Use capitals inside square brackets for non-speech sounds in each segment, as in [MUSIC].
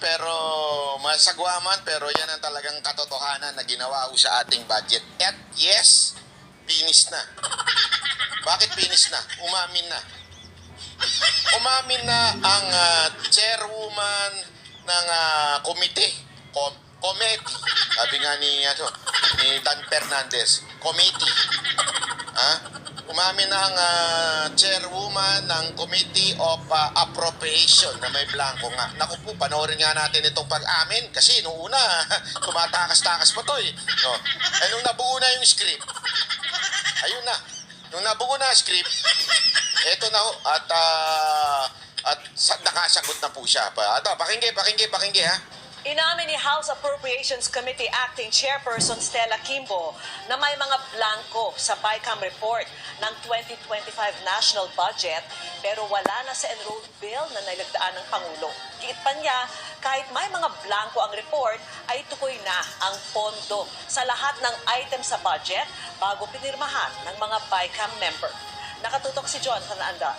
pero masagwa pero yan ang talagang katotohanan na ginawa sa ating budget. At yes, finish na. Bakit finish na? Umamin na. Umamin na ang ah, chairwoman ng ah, committee, com- committee. Sabi nga ni, ano, ni Dan Fernandez, committee. Ha? Umamin ang ah, chairwoman ng Committee of ah, Appropriation na may blanco nga. Naku po, panoorin nga natin itong pag-amin kasi nung una, [LAUGHS] tumatakas-takas pa to eh. No. Eh nung nabuo na yung script, ayun na. Nung nabuo na script, eto na ho. At, ah, at sa, nakasagot na po siya. Pa, ato, pakinggi, pakinggi, pakinggi ha. Inamin ni House Appropriations Committee Acting Chairperson Stella Kimbo na may mga blanco sa BICAM report ng 2025 national budget pero wala na sa enrolled bill na nilagdaan ng Pangulo. Giit pa niya, kahit may mga blanco ang report, ay tukoy na ang pondo sa lahat ng item sa budget bago pinirmahan ng mga BICAM member. Nakatutok si John Fernanda.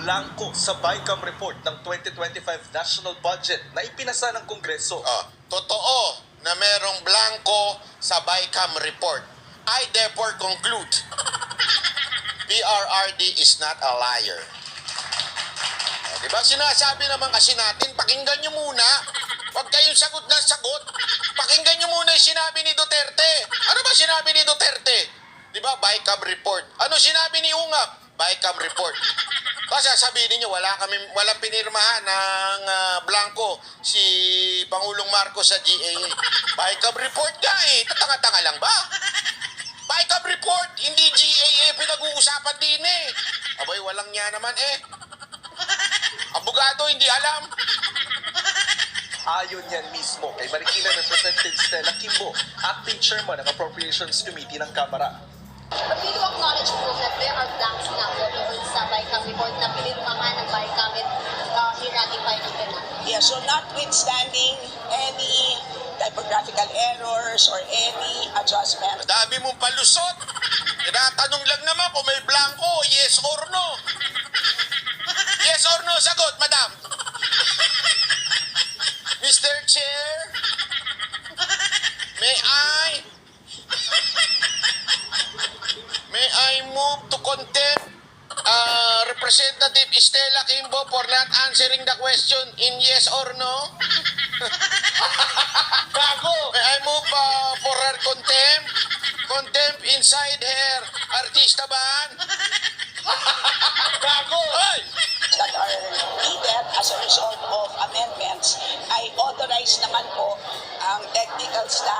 Blanco sa BICAM report ng 2025 national budget na ipinasa ng Kongreso. Oh, totoo na merong blanco sa BICAM report. I therefore conclude, [LAUGHS] PRRD is not a liar. Oh, di ba? Sinasabi naman kasi natin, pakinggan nyo muna. Huwag kayong sagot ng sagot. Pakinggan nyo muna yung sinabi ni Duterte. Ano ba sinabi ni Duterte? Di ba? BICAM report. Ano sinabi ni Ungap? BICAM report. Kasi sasabihin ninyo, wala kami, walang pinirmahan ng ah, blanco si Pangulong Marcos sa GAA. BICAM report nga eh. Tatanga-tanga lang ba? BICAM report, hindi GAA pinag-uusapan din eh. Abay, walang niya naman eh. Abogado, hindi alam. Ayon yan mismo kay Marikina Representative Stella Kimbo, acting chairman ng Appropriations Committee ng Kamara. But we do acknowledge po that there are blanks na po doon sa BICAM report na pinirmahan ng BICAM at uh, hiratify ng Senado. Yeah, so notwithstanding any typographical errors or any adjustment, Dami mong palusot. Tinatanong lang naman kung may blanco, yes or no. Yes or no, sagot, madam. Mr. Chair, may I, may I move to contempt uh, Representative Estela Kimbo for not answering the question in yes or no? [LAUGHS] Gago! I move uh, for her contempt? Contempt inside her artista ban? [LAUGHS] Gago! Ay! that are needed as a result of amendments, ay authorize naman po ang technical staff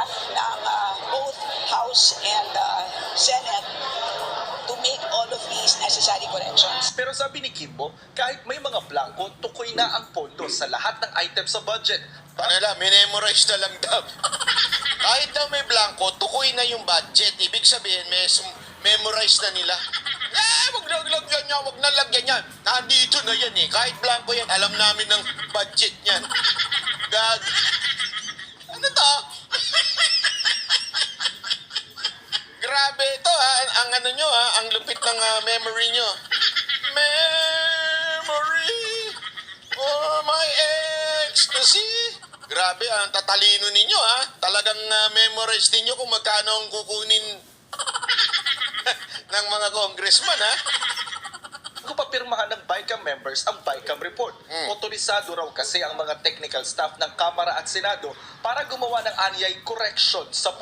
necessary corrections. Pero sabi ni Kimbo, kahit may mga blanco, tukoy na ang pondo sa lahat ng items sa budget. Ano lang, minemorize na lang daw. [LAUGHS] Kahit daw may blanco, tukoy na yung budget. Ibig sabihin, may sum- memorize na nila. Eh, wag na lagyan niya, wag na lagyan niya. Nandito na yan eh. Kahit blanco yan, alam namin ng budget niyan. [LAUGHS] Gag. Ano to? Grabe ito ha. Ang, ang ano nyo ha, ang lupit ng ah, memory nyo. Memory for my ecstasy. Grabe, ang tatalino ninyo ha. Talagang ah, memorize ninyo kung magkano ang kukunin [LAUGHS] ng mga congressman ha. Kung papirmahan ng BICAM members ang BICAM report. Mm. Otorisado raw kasi ang mga technical staff ng Kamara at Senado para gumawa ng anyay correction sa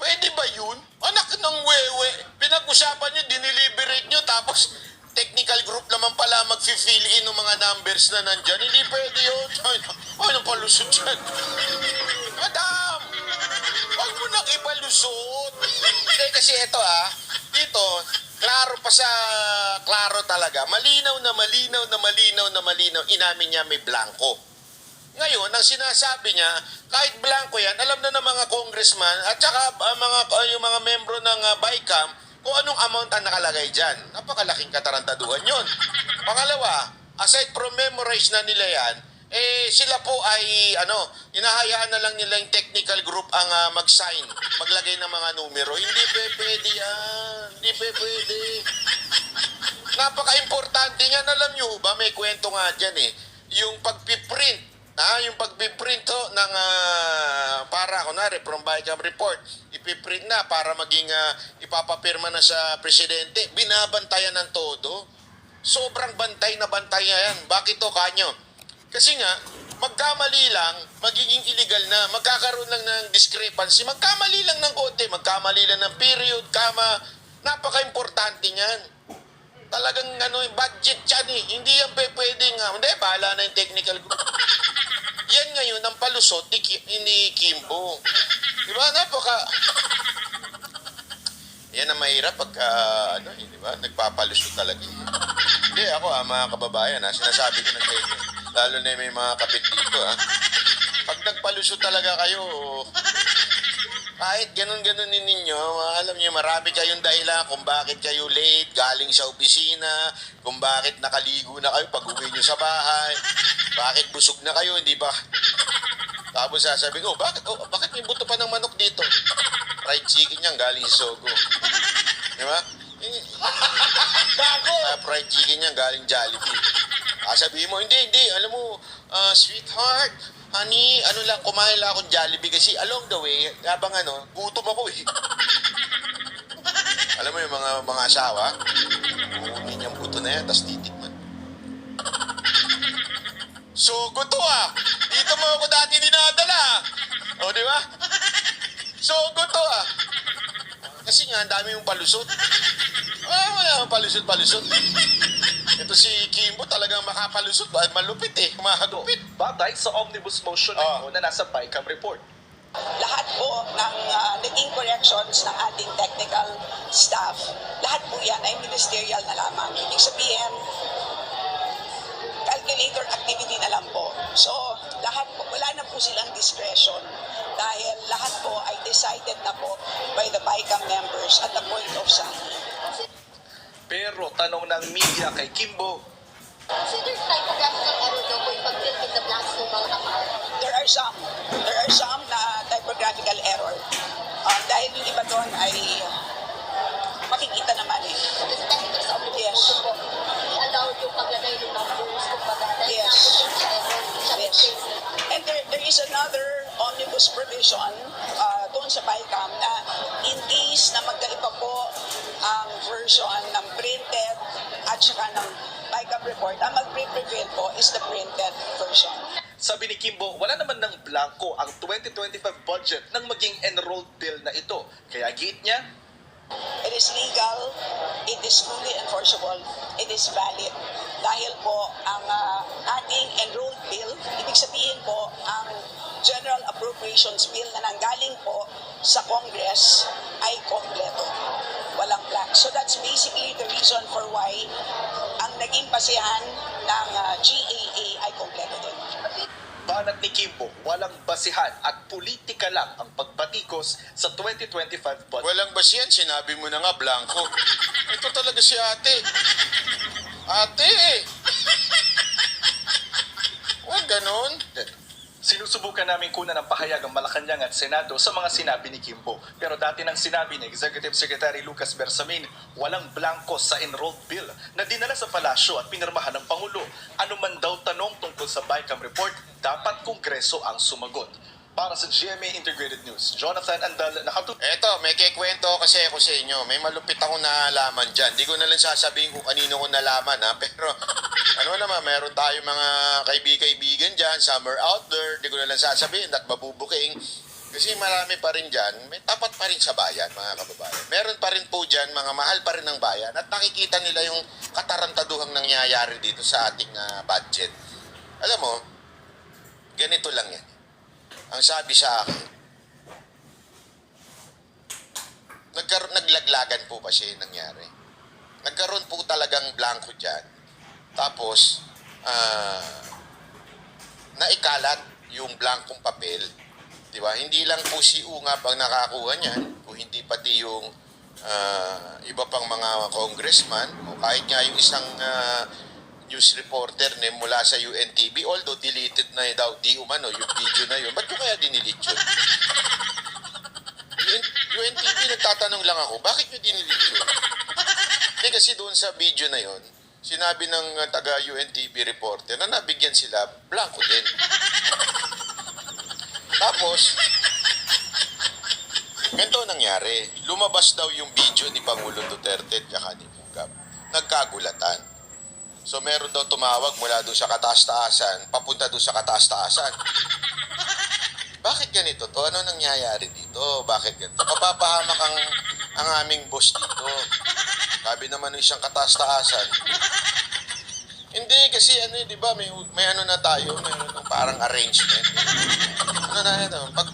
Pwede ba yun? Anak ng wewe. Pinag-usapan nyo, diniliberate nyo, tapos technical group naman pala mag-fill in ng mga numbers na nandyan. Hindi pwede yun. [LAUGHS] Ay, ay nang palusot yan. [LAUGHS] Madam! Huwag mo nang ipalusot. Hindi kasi ito ah, dito, klaro pa sa, klaro talaga. Malinaw na malinaw na malinaw na malinaw. Inamin niya may blanco. Ngayon, ang sinasabi niya, kahit blanco yan, alam na ng mga congressman at saka uh, mga, uh, yung mga membro ng uh, BICAM kung anong amount ang nakalagay dyan. Napakalaking katarantaduhan yun. Pangalawa, aside from memorize na nila yan, eh sila po ay ano, inahayaan na lang nila yung technical group ang uh, mag-sign, maglagay ng mga numero. Hindi pe pwede yan. Hindi pe pwede. Napaka-importante niyan. Alam niyo ba, may kwento nga dyan eh. Yung pagpiprint, ha? yung pagpiprint ho, ng ah, para, kunwari, from Bicam report, ipiprint na para maging ah, ipapapirma na sa presidente. Binabantayan ng todo. Sobrang bantay na bantay na yan. Bakit to, kanyo? Kasi nga, magkamali lang, magiging illegal na, magkakaroon lang ng discrepancy, magkamali lang ng konti, magkamali lang ng period, kama, napaka-importante niyan. Talagang ano, budget yan eh. Hindi yan pwedeng, ah, hindi, bahala na yung technical group. [LAUGHS] yan ngayon ang palusot ni, Ki- ni Kimbo. Di ba? Napaka... Yan ang mahirap pagka, ano, eh, di ba? Nagpapalusot talaga. eh. Hindi, ako ah, mga kababayan ah, sinasabi ko na sa inyo. Lalo na may mga kapit dito ah. Pag nagpalusot talaga kayo, kahit ganun-ganun ninyo, alam niyo marami kayong dahilan kung bakit kayo late, galing sa opisina, kung bakit nakaligo na kayo pag uwi niyo sa bahay, bakit busog na kayo, hindi ba? Tapos sasabi ko, bakit, oh, bakit may buto pa ng manok dito? Fried chicken yan, galing sa Sogo. Di ba? [LAUGHS] Bago! fried chicken yan, galing Jollibee. Ah, sabihin mo, hindi, hindi, alam mo, ah, sweetheart, honey, ano lang, kumain lang akong Jollibee kasi along the way, habang ano, gutom ako eh. [LAUGHS] alam mo yung mga mga asawa, kukunin yung buto na yan, tapos titikman. So, guto ah! Dito mo ako dati dinadala. O, di ba? So, guto ah. Kasi nga, ang dami yung palusot. Ah, wala palusot-palusot. Ito si Kimbo talagang makapalusot. Malupit eh. Mahagupit. Batay sa omnibus motion na ito na nasa BICAM report. lahat po ng ah, naging corrections ng ating technical staff, lahat po yan ay ministerial na lamang. Ibig sabihin, calculator activity na lang po. So, lahat po, wala na po silang discretion dahil lahat po ay decided na po by the BICAM members at the point of signing. Pero tanong ng media kay Kimbo, Consider typographical error daw po yung pag-fill in the blanks ng mga account. There are some. There are some na typographical error. Ah, dahil yung iba doon ay makikita naman eh. Kasi technical sa omnibus Yes. po, i-allow yung paglagay ng numbers, kumbaga, dahil Yes. Yes. And there, there is another omnibus provision uh, doon sa BICAM na in case na magkaiba po ang version ng printed at saka ng BICAM report, ang mag-prevail po is the printed version. sabi ni Kimbo, wala naman ng blanco ang 2025 budget nang maging enrolled bill na ito. Kaya giit niya, It is legal, it is fully enforceable, it is valid. Dahil po ang ah, ating enrolled bill, ibig sabihin po ang General Appropriations Bill na nanggaling po sa Congress ay kompleto. Walang blank. So that's basically the reason for why ang naging basihan ng ah, GAA ay kompleto din. banat ni Kimbo, walang basihan at politika lang ang pagbatikos sa 2025 budget. Walang bas yan. Sinabi mo na nga, blanco. [LAUGHS] Ito talaga si ate. Ate! [LAUGHS] Huwag ganon. Sinusubukan namin kunan ng pahayag ang Malacanang at Senado sa mga sinabi ni Kimbo. Pero dati nang sinabi ni Executive Secretary Lucas Bersamin, walang blanco sa enrolled bill na dinala sa palasyo at pinirmahan ng Pangulo. Ano man daw tanong tungkol sa BICAM report, dapat Kongreso ang sumagot. Para sa GMA Integrated News, Jonathan Andal, nakatu... Eto, may kikwento kasi ako sa inyo. May malupit akong nalaman dyan. Di ko na lang sasabihin kung kanino ko nalaman ha. [LAUGHS] Pero ano naman, meron tayo mga kaibig-kaibigan dyan. Summer out there. Di ko na lang sasabihin at mabubuking. Kasi marami pa rin dyan. May tapat pa rin sa bayan, mga kababayan. Meron pa rin po dyan, mga mahal pa rin ng bayan. At nakikita nila yung katarantaduhang nangyayari dito sa ating ah, budget. Alam mo, ganito lang yan. Ang sabi sa akin, nagkaroon, naglaglagan po kasi nangyari. Nagkaroon po talagang blanco dyan. Tapos, ah, naikalat yung blankong papel. Di ba? Hindi lang po si Ungab ang nakakuha niyan, kung hindi pati yung ah, iba pang mga congressman, o kahit nga yung isang ah, news reporter na mula sa UNTV, although deleted na daw, di umano, yung video na yun. Ba't ko kaya dinilit yun? UN- UNTV, nagtatanong lang ako, bakit nyo dinilit yun? Hindi kasi doon sa video na yon, sinabi ng uh, taga UNTV reporter na nabigyan sila blanco din. Tapos, ganito nangyari. Lumabas daw yung video ni Pangulong Duterte at ni Bugab. Nagkagulatan. So meron daw tumawag mula doon sa kataas-taasan, papunta doon sa kataas-taasan. [LAUGHS] Bakit ganito to? Ano nangyayari dito? Bakit ganito? Papapahamak ang, ang aming boss dito. Sabi naman ng isang kataas-taasan. Hindi, kasi ano eh, di ba, may, may ano na tayo, may ano, parang arrangement. Ano na yan, pag,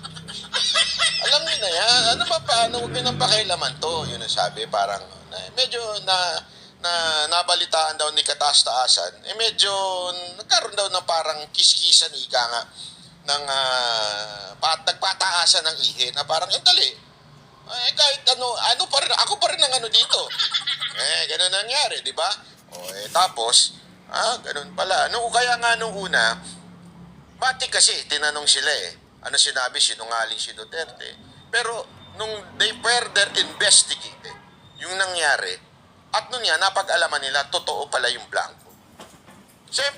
alam niyo na yan, ano ba paano, huwag niyo nang pakialaman to, yun ang sabi, parang, na, medyo na, na nabalitaan daw ni kataas-taasan, eh medyo nagkaroon daw ng parang kiskisan, ika nga, ng uh, pat, nagpataasan ng ihe, na parang, eh dali, eh, kahit ano, ano pa rin, ako pa rin ang ano dito. Eh, ganun nangyari, di ba? O, eh, tapos, ah, ganun pala. Nung, kaya nga nung una, Pati kasi, tinanong sila eh, ano sinabi, sinungaling si Duterte. Pero, nung they further investigated, yung nangyari, at nun nga, napag-alaman nila, totoo pala yung blanco. Siyempre,